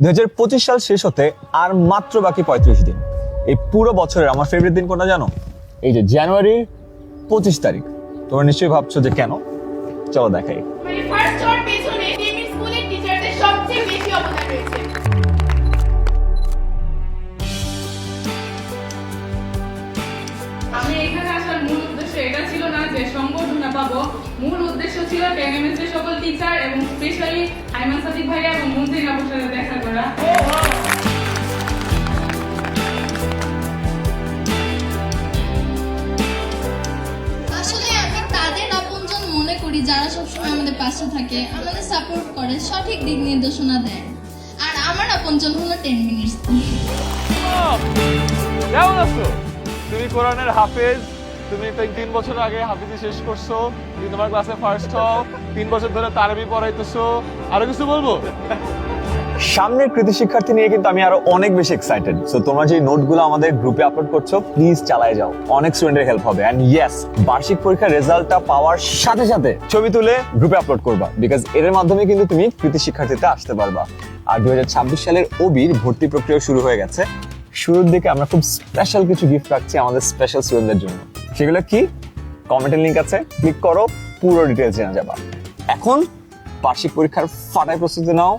দুই হাজার পঁচিশ সাল শেষ হতে আর মাত্র বাকি পঁয়ত্রিশ দিন। এই পুরো বছরের আমার ফেভারিট দিন কোনটা জানো? এই যে জানুয়ারির পঁচিশ তারিখ। তোমরা নিশ্চয়ই ভাবছ যে কেন? চলো দেখাই। মানে ফার্স্ট হওয়ার পেছনে ডেমির স্কুলের টিচারদের সবচেয়ে বেশি অবদান রয়েছে। আমি এখানে আসার মূল উদ্দেশ্য এটা ছিল না যে সম্বর্ধনা পাবো। মূল উদ্দেশ্য ছিল ট্যাগেমেন্স সকল টিচার এবং স্পেশালি আইমান সাদিক ভাইয়া এবং মন্ত্রী আপুর সাথে দেখা আমি তাদের আপনজন মনে করি যারা সবসময় আমাদের পাশে থাকে আমাদের সাপোর্ট করে সঠিক দিক নির্দেশনা দেয়। আর আমার আপনজন হলো টেন মিনিটস কেমন আছো? তুমি কোরআনের হাফেজ তুমি তো তিন বছর আগে হাফিজি শেষ করছ তুমি তোমার ক্লাসে ফার্স্ট হও তিন বছর ধরে তারাবি পড়াইতেছো আরও কিছু বলব? সামনের কৃতি শিক্ষার্থী নিয়ে কিন্তু আমি আরও অনেক বেশি এক্সাইটেড সো তোমরা যে নোটগুলো আমাদের গ্রুপে আপলোড করছ প্লিজ চালায় যাও। অনেক স্টুডেন্টের হেল্প হবে। এন্ড ইয়েস বার্ষিক পরীক্ষার রেজাল্টটা পাওয়ার সাথে সাথে ছবি তুলে গ্রুপে আপলোড করবা। বিকজ এর মাধ্যমে কিন্তু তুমি কৃতি শিক্ষার্থীতে আসতে পারবা। আর দু হাজার ছাব্বিশ সালের ওবির ভর্তি প্রক্রিয়া শুরু হয়ে গেছে। শুরুর দিকে আমরা খুব স্পেশাল কিছু গিফট রাখছি আমাদের স্পেশাল স্টুডেন্টদের জন্য। সেগুলো কি? কমেন্টের লিংক আছে। ক্লিক করো, পুরো ডিটেলস জেনে যাবা। এখন বার্ষিক পরীক্ষার ফাটায় প্রস্তুতি নাও।